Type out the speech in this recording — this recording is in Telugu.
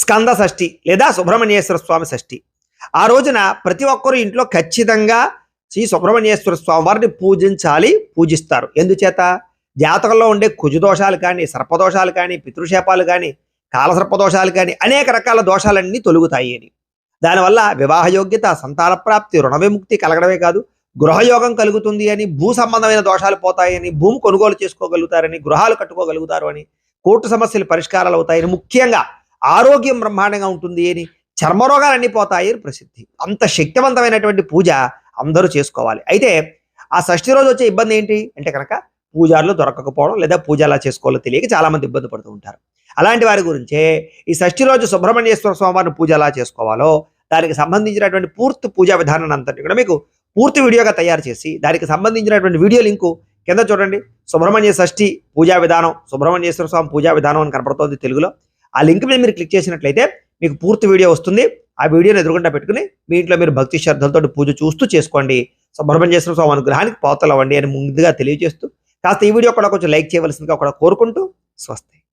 స్కంద షష్ఠి లేదా సుబ్రహ్మణ్యేశ్వర స్వామి షష్ఠి. ఆ రోజున ప్రతి ఒక్కరూ ఇంట్లో ఖచ్చితంగా శ్రీ సుబ్రహ్మణ్యేశ్వర స్వామి వారిని పూజించాలి పూజిస్తారు. ఎందుచేత? జాతకంలో ఉండే కుజుదోషాలు కానీ సర్పదోషాలు కానీ పితృశాపాలు కానీ కాలసర్పదోషాలు కానీ అనేక రకాల దోషాలన్నీ తొలుగుతాయి అని. దానివల్ల వివాహ యోగ్యత సంతాన ప్రాప్తి రుణ విముక్తి కలగడమే కాదు గృహయోగం కలుగుతుంది అని భూ సంబంధమైన దోషాలు పోతాయని భూమి కొనుగోలు చేసుకోగలుగుతారని గృహాలు కట్టుకోగలుగుతారు అని కోర్టు సమస్యలు పరిష్కారాలు అవుతాయని ముఖ్యంగా ఆరోగ్యం బ్రహ్మాండంగా ఉంటుంది అని చర్మరోగాలన్నీ పోతాయి అని ప్రసిద్ధి. అంత శక్తివంతమైనటువంటి పూజ అందరూ చేసుకోవాలి. అయితే ఆ షష్ఠి రోజు వచ్చే ఇబ్బంది ఏంటి? అంటే కనుక పూజారులు దొరకకపోవడం లేదా పూజ ఎలా చేసుకోవాలో తెలియక చాలా మంది ఇబ్బంది పడుతూ ఉంటారు. అలాంటి వారి గురించే ఈ షష్ఠి రోజు సుబ్రహ్మణ్యేశ్వర స్వామివారిని పూజ ఎలా చేసుకోవాలో దానికి సంబంధించినటువంటి పూర్తి పూజా విధానాన్ని అంతటి కూడా మీకు పూర్తి వీడియోగా తయారు చేసి దానికి సంబంధించినటువంటి వీడియో లింకు కింద చూడండి. సుబ్రహ్మణ్య షష్ఠి పూజా విధానం సుబ్రహ్మణ్యేశ్వర స్వామి పూజా విధానం అని కనపడుతోంది తెలుగులో. ఆ లింక్ మీద మీరు క్లిక్ చేసినట్లయితే మీకు పూర్తి వీడియో వస్తుంది. ఆ వీడియోని ఎదురుకుండా పెట్టుకుని మీ ఇంట్లో మీరు భక్తి శ్రద్ధలతో పూజ చూస్తూ చేసుకోండి. సుబ్రహ్మణ్యేశ్వర స్వామి అనుగ్రహానికి పాత్రలు అని ముందుగా తెలియజేస్తూ కాస్త ఈ వీడియో కూడా కొంచెం లైక్ చేయవలసిందిగా కూడా కోరుకుంటూ స్వస్తి.